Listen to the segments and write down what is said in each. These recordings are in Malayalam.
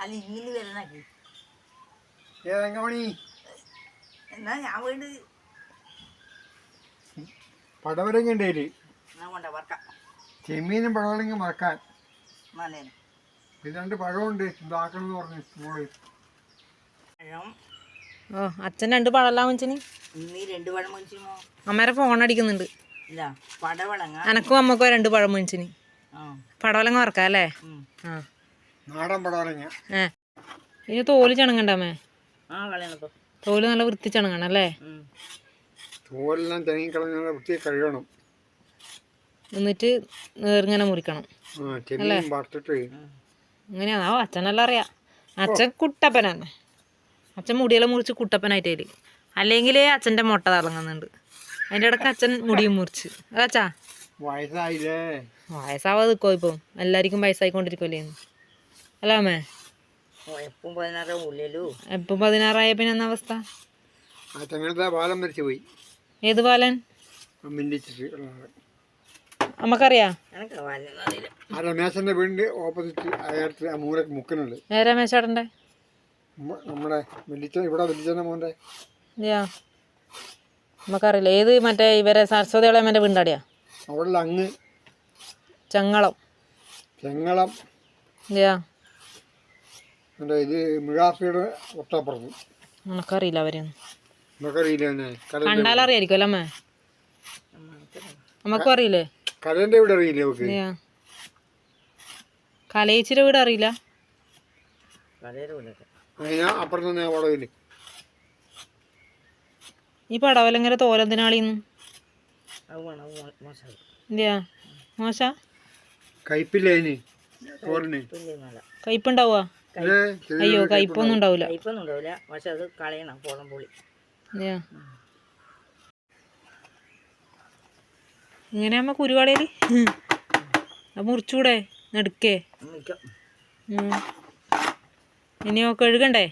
അല്ല ഇങ്ങനെ വരണാക്കി ഏതങ്കമണി എന്നാ ഞാൻ വീട് പടവലങ്ങ ഉണ്ടേൽ ചെമ്മീനും പടവരങ്ങ മറക്കാൻ നല്ലേനെ രണ്ട് പഴമുണ്ട് ഇതാക്കണം എന്ന് പറഞ്ഞു മോൾ. ഓ അച്ഛൻ രണ്ട് പഴമല്ല മനുഷ്യന് നീ രണ്ട് പഴം മേടിച്ചിമോ അമ്മേരെ ഫോൺ അടിക്കുന്നുണ്ട്. പടവളങ്ങ എനക്കും അമ്മക്കോ രണ്ട് പഴം മനുഷ്യന് ആ. പടവലങ്ങ വറക്കാം അല്ലേ? ആ. നാടൻ പടവലങ്ങ. ഏ. ഇനി തോൽ ചണങ്ങണ്ടാമേ തോൽ നല്ല വൃത്തി ചണങ്ങണം അല്ലേ? തോലെല്ലാം തെങ്ങിക്കളഞ്ഞ വൃത്തി കഴുകണം. എന്നിട്ട് നേർങ്ങനെ മുറിക്കണം. അങ്ങനെയാണോ അച്ഛൻ നല്ല അങ്ങനെയാ ആ. അച്ഛനെല്ലാം അറിയാം. അച്ഛൻ കുട്ടപ്പനാണ് അച്ഛൻ മുടിയെല്ലാം മുറിച്ച് കുട്ടപ്പനായിട്ടേൽ. അല്ലെങ്കിൽ അച്ഛന്റെ മുട്ട തളങ്ങുന്നുണ്ട്. അതിന്റെ ഇടയ്ക്ക് അച്ഛൻ മുടിയും മുറിച്ച്. അച്ഛാ വയസ്സായില്ലേ? വയസ്സാവാതെ നിൽക്കോ ഇപ്പം? എല്ലാവർക്കും വയസ്സായിക്കൊണ്ടിരിക്കുമല്ലേ അല്ല അമ്മേ എപ്പം പതിനാറ് ഉള്ളിലു. ഇപ്പം പതിനാറായ പിന്നെ എന്നാ അവസ്ഥ? ആ തെങ്ങനത്തെ പാലം മരിച്ചു പോയി. ഏത് പാലൻ രമേശന്റെ വീടിന്റെ ഓപ്പോസിറ്റ് അയാൾക്ക് ആ മൂലക്ക് മുക്കുന്നുണ്ട്. നേരെ മേശാടണ്ടേ നമ്മ- നമ്മുടെ വെല്ലിച്ച ഇവിടെ വെല്ലിച്ചന്റെ മോന്റെ. യാ നമുക്കറിയില്ല. ഏത് മറ്റേ ഇവരെ സരസ്വതി വീണ്ടാടിയാ അവിടെ അങ്ങ് ചങ്ങളം. ചങ്ങളം. യാ ഇത് മിഴാസിയുടെ ഒട്ടപ്പുറത്ത് നമുക്കറിയില്ല അവരെയൊന്നും കണ്ടാലറിയായിരിക്കും അല്ലേ അമ്മേ. നമുക്കും അറിയില്ലേ അറിയില്ലേ കലയിച്ചിയുടെ വീട് അറിയില്ല. ഈ പടവലങ്ങര തോലന്തിനാളിന്ന് മോശം. കയ്പില്ല കയ്പുണ്ടാവുക അയ്യോ കയ്പൊന്നും ഉണ്ടാവില്ല കയ്പൊന്നും ഉണ്ടാവില്ല പക്ഷെ അത് കളയണം പോളം. പുളി ഇങ്ങനെ അമ്മ കുരുവാളയിൽ അത് മുറിച്ചൂടെ നടുക്കേ. ഇനിയോ കഴുകണ്ടേ?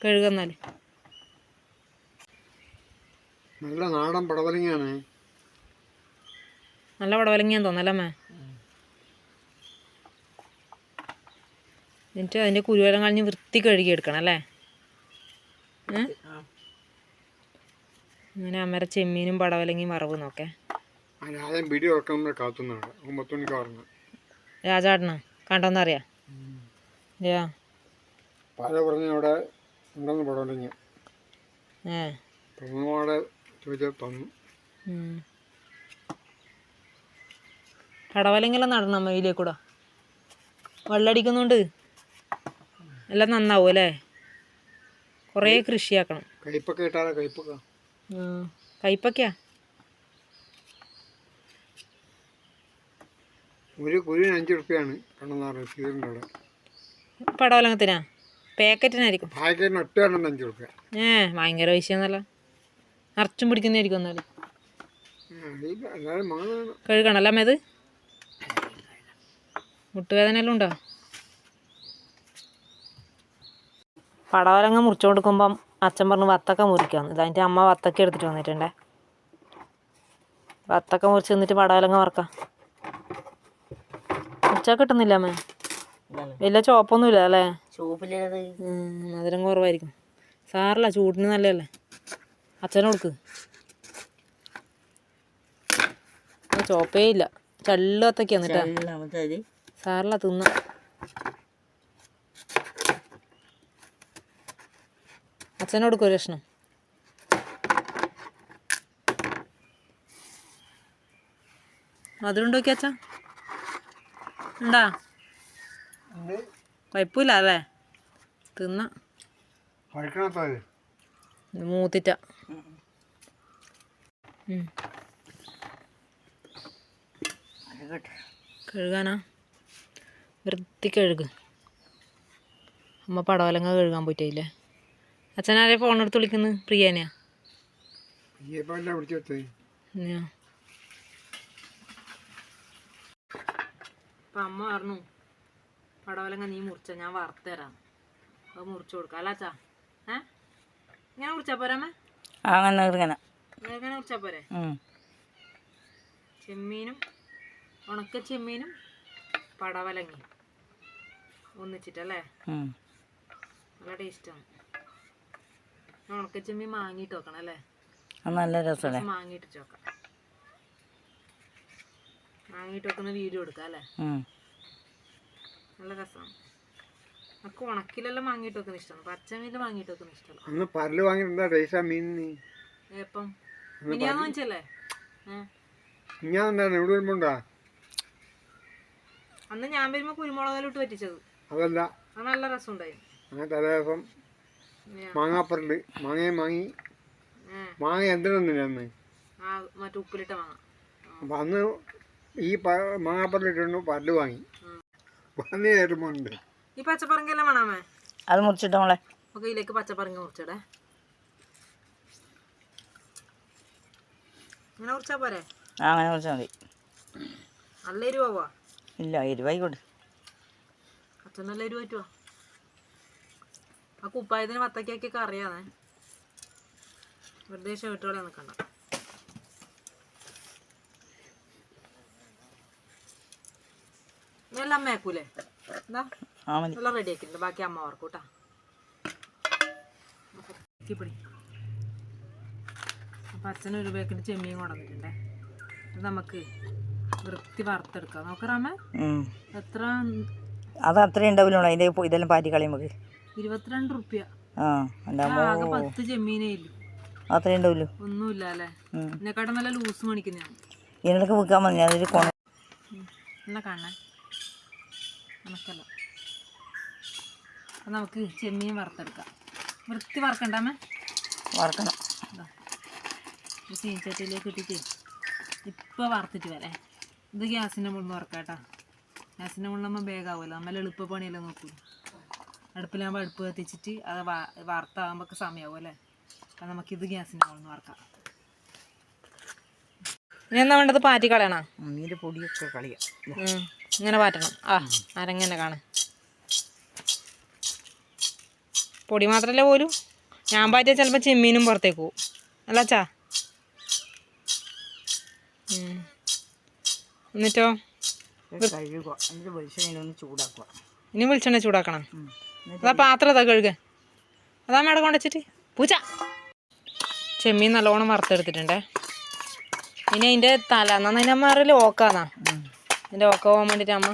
കഴുകന്നാൽ നല്ല നാടൻ പടവലങ്ങയാണ്. നല്ല പടവലങ്ങിയാന്ന് തോന്നല്ലമ്മേ എന്നിട്ട് അതിന്റെ കുരുവെല്ലാം കളഞ്ഞ് വൃത്തി കഴുകിയെടുക്കണം അല്ലേ? അങ്ങനെ അമ്മേരെ ചെമ്മീനും പടവലങ്ങിയും വറവ് നോക്കേ രാജാടന കണ്ടോന്നറിയാ. പടവലങ്ങെല്ലാം നടണം വെയിലേക്കൂടെ വെള്ളടിക്കുന്നുണ്ട്. എല്ലാം നന്നാവും അല്ലേ? കുറേ കൃഷിയാക്കണം. കയ്പൊക്കെ ഇട്ടാലോ കയ്പൊക്കെ. കയ്പക്കയാ ഒരു കുരുവിന് അഞ്ച് റുപ്യാണ് കണ്ണനാറ് സീറിന്റെ അവിടെ. പടവലങ്ങത്തിനാ? പാക്കറ്റിനായിരിക്കും. പാക്കറ്റിന് ഒറ്റ എണ്ണം അഞ്ച് റുപ്യ ഏ ഭയങ്കര പൈസയെന്നല്ല നിറച്ചും പിടിക്കുന്നതായിരിക്കും എന്നാലും. കഴുകണം അല്ലേ അമ്മ ഇത്? മുട്ടുവേദനയെല്ലാം ഉണ്ടോ? പടവലങ്ങ മുറിച്ചു കൊടുക്കുമ്പം അച്ഛൻ പറഞ്ഞു വത്തക്ക മുറിക്കാന്ന്. ഇതതിന്റെ അമ്മ വത്തക്ക എടുത്തിട്ട് വന്നിട്ടുണ്ടേ. വത്തക്ക മുറിച്ച് നിന്നിട്ട് പടവലങ്ങ വറക്കാം. മുറിച്ചാൽ കിട്ടുന്നില്ല അമ്മേ? വലിയ ചോപ്പൊന്നുമില്ല അല്ലേ? മധുരം കുറവായിരിക്കും. സാറില്ല ചൂടിന് നല്ലതല്ലേ? അച്ഛനെ കൊടുക്ക്. ചോപ്പേ ഇല്ല. ചള്ളു വത്തക്കാന്നിട്ടാ സാറില്ല തിന്ന. അച്ഛനെ കൊരേഷണം ഒരു കഷ്ണം. മധുരം ഉണ്ടോക്കി അച്ഛ? ഉണ്ടാ? കുഴപ്പമില്ല അല്ലേ? തിന്ന. മൂത്തിറ്റ. കഴുകാനാ? വൃത്തി കഴുകും. അമ്മ പടവലങ്ങ കഴുകാൻ അച്ഛനാരെ ഫോൺ എടുത്ത് വിളിക്കുന്നത് പ്രിയനെയാ. അപ്പൊ അമ്മ പറഞ്ഞു പടവലങ്ങ നീ മുറിച്ച ഞാൻ വറുത്തരാം അത് മുറിച്ചു കൊടുക്കാം. അല്ല അച്ഛാ ഏ? ഇങ്ങനെ മുറിച്ചാ പോരാ അമ്മ? അങ്ങനെ ഇങ്ങനെ. ഇങ്ങനെ മുറിച്ചാ പോരെ? ചെമ്മീനും ഉണക്ക ചെമ്മീനും പടവലങ്ങി ഒന്നിച്ചിട്ടല്ലേ. നല്ല ടേസ്റ്റാണ് ഉണക്കച്ചെമ്മീൻ മാങ്ങിട്ട് വെക്കണം അല്ലേ? നല്ല രസമല്ലേ? മാങ്ങിട്ട് വെക്കാം. മാങ്ങിട്ട് വെക്കുന്ന വീഡിയോ എടുക്കാം അല്ലേ? നല്ല രസമാണ്. നമുക്ക് ഉണക്കിലെല്ലാം മാങ്ങിട്ട് വെക്കുന്ന ഇഷ്ടമാണ് പച്ചമീനിൽ മാങ്ങിട്ട് വെക്കുന്ന ഇഷ്ടമല്ല. അന്ന് പരൽ വാങ്ങി എന്താ ടേസ്റ്റാ മീൻ എപ്പം മിനിയാന്ന് വെച്ചല്ലേ ഞാൻ എന്താണ് ഇവിടെ വരുമ്പോണ്ടാ അന്ന് ഞാൻ വരുമ്പോ കുരുമുളകിലിട്ട് പറ്റിച്ചത് അതല്ല. അത് നല്ല രസം അങ്ങനെ ദിവസം മാങ്ങാപ്പറൽ മാങ്ങയെ വാങ്ങി മാങ്ങ. എന്തിനൊന്നില്ല അന്ന്? ആ മറ്റേ ഉപ്പിലിട്ട മാങ്ങ. അപ്പം അന്ന് ഈ മാങ്ങാപ്പറലിട്ടുണ്ട് പരൽ വാങ്ങി. വന്നി കയറുമ്പോണ്ട് ഈ പച്ചപ്പറങ്കെല്ലാം വേണമേ അത് മുറിച്ചിട്ടോ മോളെ. നമുക്ക് ഇതിലേക്ക് പച്ചപ്പറങ്കി മുറിച്ചിടേ. അങ്ങനെ മുറിച്ചാ പോരെ? ആ അങ്ങനെ മുറിച്ചാൽ മതി. നല്ല എരിവാ ഇല്ല എരിവായിക്കോട്ടെ അച്ഛൻ നല്ല എരിവ് പറ്റുമോ ആ കുപ്പായത്തിന് വത്തക്കാക്കിയൊക്കെ അറിയാതെ വെറുതെ ഷർട്ടുകളെ നിൽക്കണ്ട എല്ലാം അമ്മയാക്കൂലേ എന്താ? എല്ലാം റെഡി ആക്കിയിട്ടുണ്ട്. ബാക്കി അമ്മ ഓർക്കൂട്ടാ അപ്പൊ പിടി അപ്പം അച്ഛന് ഒരു പാക്കറ്റ് ചെമ്മീൻ കൊണ്ടുവന്നിട്ടുണ്ടേ. അത് നമുക്ക് വൃത്തി വറുത്തെടുക്കാം. നോക്കറാമേ എത്ര അത് അത്രയും ഉണ്ടാവില്ല അതിന്റെ അതിന്റെ ഇതെല്ലാം പാറ്റി കളയും നമുക്ക്. ഇരുപത്തിരണ്ട് റുപ്യ. ആകെ പത്ത് ചെമ്മീനേ ഇല്ലു? അത്രയും ഉണ്ടാവില്ലോ ഒന്നുമില്ല അല്ലേ? എന്നെക്കാട്ടും നല്ല ലൂസ് മേടിക്കുന്ന ഇതിനൊക്കെ വിൽക്കാൻ മതി ഞാനൊരു കൊണ എന്നാ കാണണേ? നമുക്കല്ല. അപ്പം നമുക്ക് ചെമ്മീൻ വറുത്തെടുക്കാം. വൃത്തി വറക്കണ്ടാമേ വറക്കണം. ചീനച്ചട്ടിയിലേക്ക് ഇട്ടിട്ട് ഇപ്പോൾ വറുത്തിട്ട് വരെ ഇത് ഗ്യാസിന്റെ മുകളിൽ വറക്കാം കേട്ടോ. ഗ്യാസിന്റെ മുകളിലാകുമ്പോൾ വേഗമാവുമല്ലോ നമ്മൾ എളുപ്പ പണിയല്ലേ നോക്കൂ. അടുപ്പിലാകുമ്പോൾ അടുപ്പ് കത്തിച്ചിട്ട് അത് വ- വറുത്താകുമ്പോൾ സമയമാവും അല്ലേ? അപ്പം നമുക്കിത് ഗ്യാസിന്റെ മുകളിൽ നിന്ന് വറക്കാം. ഇനി എന്താ വേണ്ടത്? പാറ്റി കളയണോ? പൊടിയൊക്കെ കളിയാ. ഇങ്ങനെ പാറ്റണം ആ അരങ്ങനെ കാണാൻ പൊടി മാത്രല്ല പോലും? ഞാൻ പാറ്റിയാൽ ചിലപ്പോൾ ചെമ്മീനും പുറത്തേക്ക് പോകും അല്ല ഉം. എന്നിട്ടോ? കഴുകുക. എന്നിട്ട് വെളിച്ചെണ്ണ ചൂടാക്കുക. ഇനി വെളിച്ചെണ്ണ ചൂടാക്കണം. അതാ പാത്രം അതാ കഴുക. അതാ മേടം കൊണ്ടുവച്ചിട്ട്. പൂച്ച. ചെമ്മീൻ നല്ലോണം വറുത്തെടുത്തിട്ടുണ്ടേ. ഇനി അതിന്റെ തല എന്നാ അതിന്റെ അമ്മ അറിയില്ല ഓക്കാന്നാ. അതിന്റെ ഓക്ക പോകാൻ വേണ്ടിയിട്ട് അമ്മ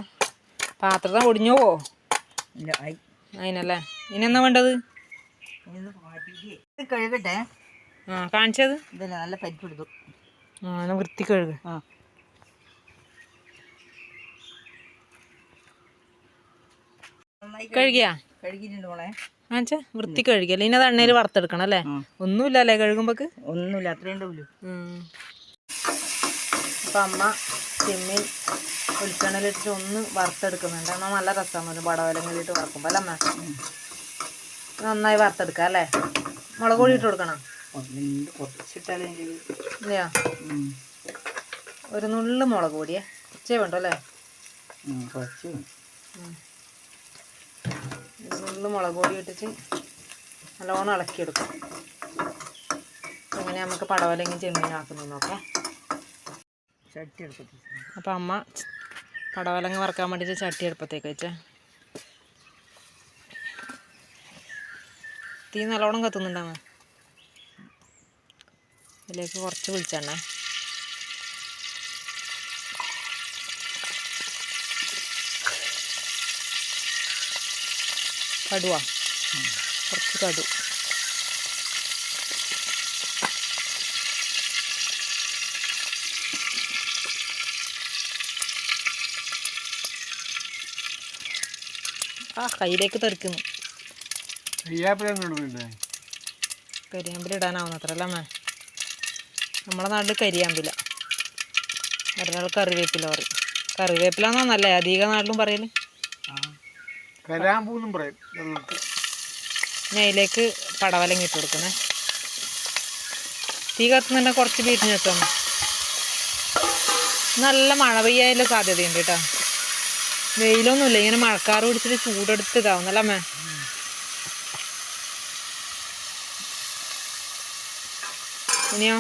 പാത്രത്തെ ഒടിഞ്ഞു പോവോ? അതിനല്ലേ. ഇനി എന്നാ വേണ്ടത്? കഴുകട്ടെ. ആ കാണിച്ചത്? നല്ല പരിപ്പെടുത്തു ആ എന്നാൽ വൃത്തി കഴുകുക ആ. കഴുകിയാ? കഴുകിയിട്ടുണ്ട് മോളെ. കാണിച്ച വൃത്തി കഴുകിയല്ലേ ഇനി അത് എണ്ണയിൽ വറുത്തെടുക്കണം അല്ലേ? ഒന്നുമില്ല അല്ലേ കഴുകുമ്പോക്ക്? ഒന്നുമില്ല അത്രയും അപ്പൊ അപ്പം അമ്മ ചെമ്മീൻ ഉൽക്കണലിട്ടിട്ട് ഒന്ന് വറുത്തെടുക്കുന്നുണ്ട്. എന്നാൽ നല്ല രസമാണ് പടവലങ്ങളിലിട്ട് വറക്കുമ്പോൾ അല്ലേ അമ്മ? നന്നായി വറുത്തെടുക്കാം അല്ലേ? മുളക് പൊടി ഇട്ട് കൊടുക്കണം? ഇല്ലയോ? ഒരു നുള്ളു മുളക് പൊടിയേ. ഉച്ച വേണ്ടോ അല്ലേ? കുറച്ച് നുള്ളു മുളക് പൊടി ഇട്ടിട്ട് നല്ലോണം ഇളക്കിയെടുക്കും. അങ്ങനെ നമുക്ക് പടവലെങ്കിൽ ചെമ്മീനാക്കുന്നു നോക്കാം ചട്ടി എടുക്കട്ടെ അപ്പം അമ്മ പടവലങ്ങ വറക്കാൻ വേണ്ടിയിട്ട് ചട്ടി അടുപ്പത്തേക്ക് വെച്ചേ. തീ നല്ലോണം കത്തുന്നുണ്ടാമ ഇതിലേക്ക് കുറച്ച് വിളിച്ചെണ്ണ. കടുവ. കുറച്ച് കടു. ആ കയ്യിലേക്ക് തെറിക്കുന്നു. കരിയാമ്പില ഇടാനാവുന്ന അത്ര അല്ലേ അമ്മേ? നമ്മളെ നാട്ടിൽ കരിയാമ്പില. ഒരാൾ കറിവേപ്പില പറയും. കറിവേപ്പില നല്ല അധിക നാട്ടിലും പറയൽ. കരാമ്പൂന്നും പറയും. വെള്ളത്തിൽ. അതിലേക്ക് പടവലങ്ങ ഇട്ട് കൊടുക്കണേ തീ കത്തുന്നുണ്ടെ കുറച്ച് ബീറ്റിന് കിട്ടും നല്ല മഴ പെയ്യാനുള്ള സാധ്യതയുണ്ട് കേട്ടോ. വെയിലൊന്നുമില്ല ഇങ്ങനെ മഴക്കാറ് പിടിച്ചിട്ട് ചൂടെടുത്ത് ഇതാവുന്നല്ലേ അമ്മേ? ഇനിയോ?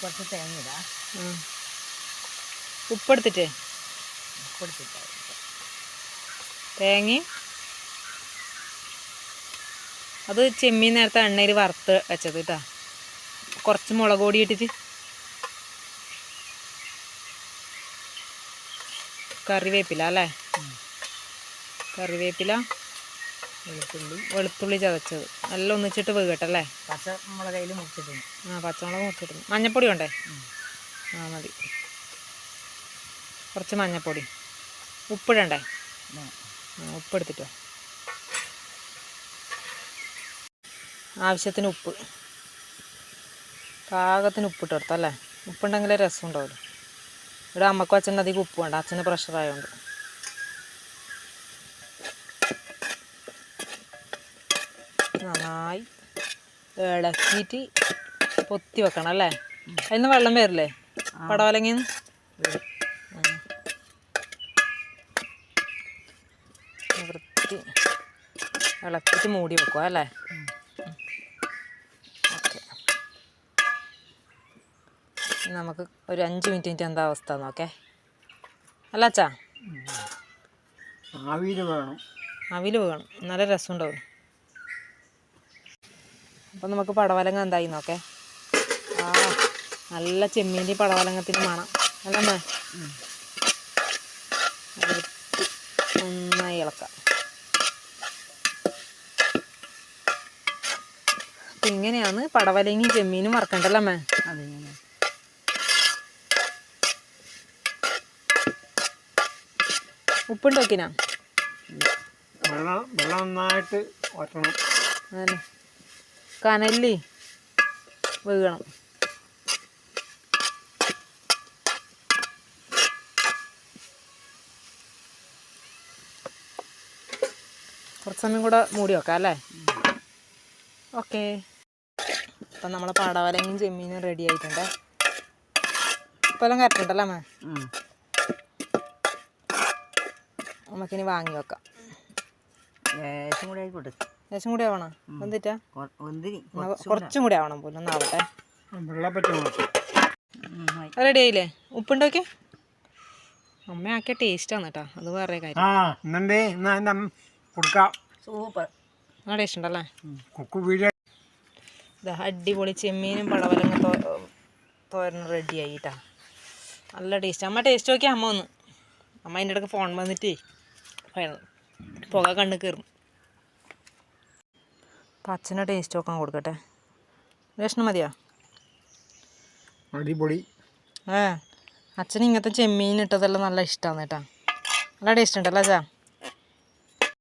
കുറച്ച് തേങ്ങ. ഉപ്പെടുത്തിട്ടേ കൊടുത്തിട്ടാ തേങ്ങയും അത് ചെമ്മീൻ നേരത്തെ എണ്ണയിൽ വറുത്ത് വെച്ചത് കേട്ടോ കുറച്ച് മുളക് പൊടി ഇട്ടിട്ട്. കറിവേപ്പില അല്ലേ? കറിവേപ്പില വെളുത്തുള്ളി. വെളുത്തുള്ളി ചതച്ചത്. നല്ല ഒന്നിച്ചിട്ട് വീകട്ടല്ലേ പച്ചമുളകയിൽ മുറിച്ചിട്ടുണ്ട്. ആ പച്ചമുളക് മുറിച്ചിട്ട് മഞ്ഞപ്പൊടി ഉണ്ടേ ആ മതി. കുറച്ച് മഞ്ഞപ്പൊടി. ഉപ്പിടണ്ടേ? ഉപ്പെടുത്തിട്ടോ. ആവശ്യത്തിന് ഉപ്പ്. പാകത്തിന് ഉപ്പിട്ട് കൊടുത്തോ അല്ലേ? ഉപ്പുണ്ടെങ്കിലേ രസം ഉണ്ടാവുള്ളൂ ഇവിടെ അമ്മക്കും അച്ഛനും അധികം ഉപ്പ് വേണ്ട. അച്ഛന് പ്രഷർ ആയതുകൊണ്ട് നന്നായി ഇളക്കിയിട്ട് പൊത്തി വെക്കണം അല്ലേ? അതിന് വെള്ളം വരില്ലേ? പടവലങ്ങിന്ന് വൃത്തി ഇളക്കിയിട്ട് മൂടി വെക്കുക അല്ലേ? ഓക്കെ. നമുക്ക് ഒരു അഞ്ച് മിനിറ്റ് എന്താ അവസ്ഥ നോക്കേ. അല്ല അച്ഛാ? ആവിയിൽ വേണം. അവിൽ വേണം. നല്ല രസം ഉണ്ടാവും അപ്പം നമുക്ക് പടവലങ്ങ എന്തായി നോക്കേ. ആ നല്ല ചെമ്മീന്റെ പടവലങ്ങത്തിന് മണം. അല്ലേ ഇളക്കാം. അപ്പം ഇങ്ങനെയാണ് പടവലങ്ങി ചെമ്മീനും വറക്കണ്ടല്ലോ അമ്മേ? അതിങ്ങനെ? ഉപ്പുണ്ട് വെക്കിനാ വെള്ളം വെള്ളം നന്നായിട്ട് വറ്റണം. കനല്ലി വീകണം. സമയം കൂടെ മൂടി വെക്കാം അല്ലേ? ഓക്കെ. അപ്പം നമ്മളെ പടവലങ്ങയും ചെമ്മീനും റെഡി ആയിട്ടുണ്ട്. ഇപ്പോഴും ഉണ്ടല്ലോ അമ്മ? നമുക്കിനി വാങ്ങി വെക്കാം. ലേശം കൂടി ആയിക്കോട്ടെ. ലേശം കൂടി ആവണം? എന്തിട്ടാ കുറച്ചും കൂടി ആവണം. പോലും. ഒന്നാവട്ടെ റെഡി ആയില്ലേ? ഉപ്പുണ്ടോക്കെ അമ്മയാക്കിയ ആണ് കേട്ടോ. അത് വേറെ കാര്യം. കൊടുക്കാം. സൂപ്പർ. നല്ല ഇഷ്ടമല്ലേ അടിപൊളി ചെമ്മീനും പടവലങ്ങ തോ തോരനും റെഡി ആയിട്ടാ. നല്ല ടേസ്റ്റ് അമ്മ ടേസ്റ്റ് നോക്കിയ അമ്മ ഒന്ന് അമ്മ അതിന്റെ ഇടയ്ക്ക് ഫോൺ വന്നിട്ടേ. പുക കണ്ണ് കയറും അപ്പം അച്ഛനെ ടേസ്റ്റ് നോക്കാൻ കൊടുക്കട്ടെ. രക്ഷണം മതിയോ? അടിപൊളി. ഏ അച്ഛന് ഇങ്ങനത്തെ ചെമ്മീൻ ഇട്ടതെല്ലാം നല്ല ഇഷ്ടമാണ് കേട്ടോ. നല്ല ടേസ്റ്റ് ഉണ്ടല്ലോ അച്ഛാ?